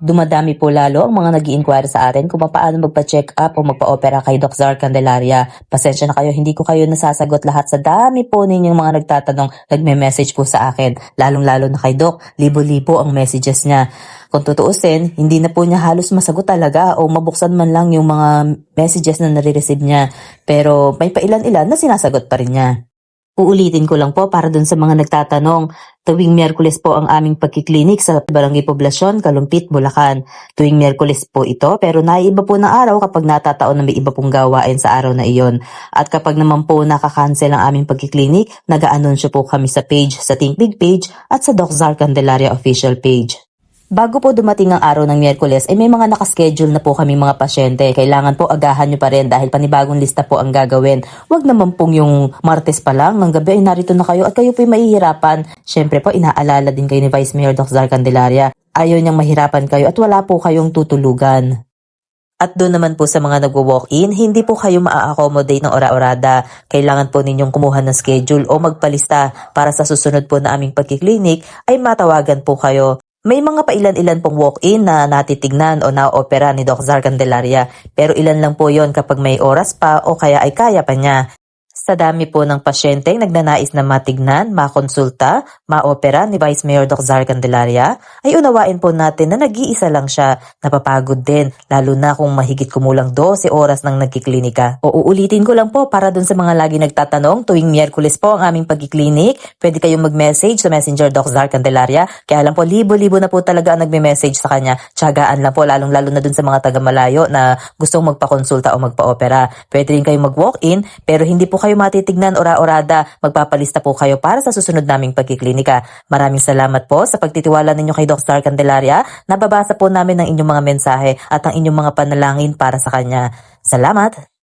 Dumadami po lalo ang mga nag inquire sa atin kung paano magpa-check up o magpa-opera kay Doc Zar Candelaria. Pasensya na kayo, hindi ko kayo nasasagot lahat sa dami po ninyong mga nagtatanong, nagme-message po sa akin. Lalong-lalo na kay Doc, libo-libo ang messages niya. Kung tutuusin, hindi na po niya halos masagot talaga o mabuksan man lang yung mga messages na nare-receive niya. Pero may pailan-ilan na sinasagot pa rin niya. Uulitin ko lang po para dun sa mga nagtatanong. Tuwing Miyerkules po ang aming pagkiklinik sa Barangay Poblasyon, Kalumpit, Bulacan. Tuwing Miyerkules po ito pero naiiba po ng araw kapag natataon na may iba pong gawain sa araw na iyon. At kapag naman po nakakancel ang aming pagkiklinik, nag-aanunsyo po kami sa page, sa Think Big page at sa Doc Zar Candelaria official page. Bago po dumating ang araw ng Miyerkules, ay may mga nakaschedule na po kami mga pasyente. Kailangan po agahan nyo pa rin dahil panibagong lista po ang gagawin. Huwag naman pong yung Martes pa lang, ng gabi ay narito na kayo at kayo po'y mahihirapan. Siyempre po, inaalala din kayo ni Vice Mayor Zar Candelaria. Ayaw niyang mahirapan kayo at wala po kayong tutulugan. At doon naman po sa mga nagwo-walk-in, hindi po kayo maa-accommodate ng ora-orada. Kailangan po ninyong kumuha ng schedule o magpalista para sa susunod po na aming pagkiklinik ay matawagan po kayo. May mga pailan-ilan pong walk-in na natitignan o na-opera ni Doc Zar Candelaria pero ilan lang po yon kapag may oras pa o kaya ay kaya pa niya. Sa dami po ng pasyenteng nagnanais na matignan, makonsulta, maopera ni Vice Mayor Doc Zar Candelaria, ay unawain po natin na nag-iisa lang siya, napapagod din, lalo na kung mahigit kumulang 12 oras ng nagkiklinika. O uulitin ko lang po para dun sa mga lagi nagtatanong, tuwing Miyerkules po ang aming pagkiklinik, pwede kayong mag-message sa Messenger Doc Zar Candelaria, kaya lang po libo-libo na po talaga ang nagme-message sa kanya, tiyagaan lang po, lalong-lalo na dun sa mga taga-malayo na gustong magpakonsulta o magpa-opera. Pwede rin kayong mag-walk-in, pero hindi po kayo matitignan ora-orada. Magpapalista po kayo para sa susunod naming pagkiklinika. Maraming salamat po sa pagtitiwala ninyo kay Dr. Star Candelaria. Nababasa po namin ang inyong mga mensahe at ang inyong mga panalangin para sa kanya. Salamat!